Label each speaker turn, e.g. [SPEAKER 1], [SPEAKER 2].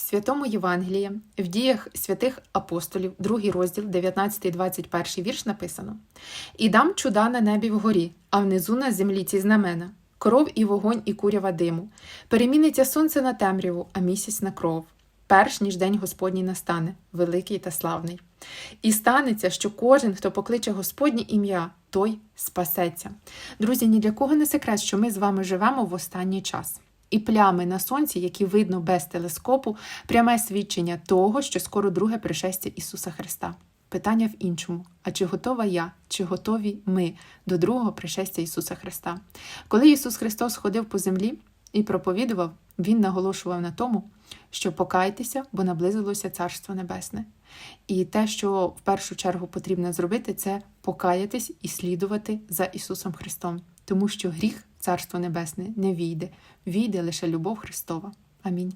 [SPEAKER 1] Святому Євангелії, в діях святих апостолів, другий розділ, 19-21 вірш написано: І дам чуда на небі вгорі, а внизу на землі ці знамена, кров і вогонь, і курява диму. Переміниться сонце на темряву, а місяць на кров. Перш ніж день Господній настане, великий та славний. І станеться, що кожен, хто покличе Господнє ім'я, той спасеться. Друзі, ні для кого не секрет, що ми з вами живемо в останній час. І плями на сонці, які видно без телескопу, пряме свідчення того, що скоро друге пришестя Ісуса Христа. Питання в іншому: а чи готова я, чи готові ми до другого пришестя Ісуса Христа? Коли Ісус Христос ходив по землі і проповідував, Він наголошував на тому, що покайтеся, бо наблизилося Царство Небесне. І те, що в першу чергу потрібно зробити, це покаятись і слідувати за Ісусом Христом, тому що гріх Царство Небесне не війде, війде лише любов Христова. Амінь.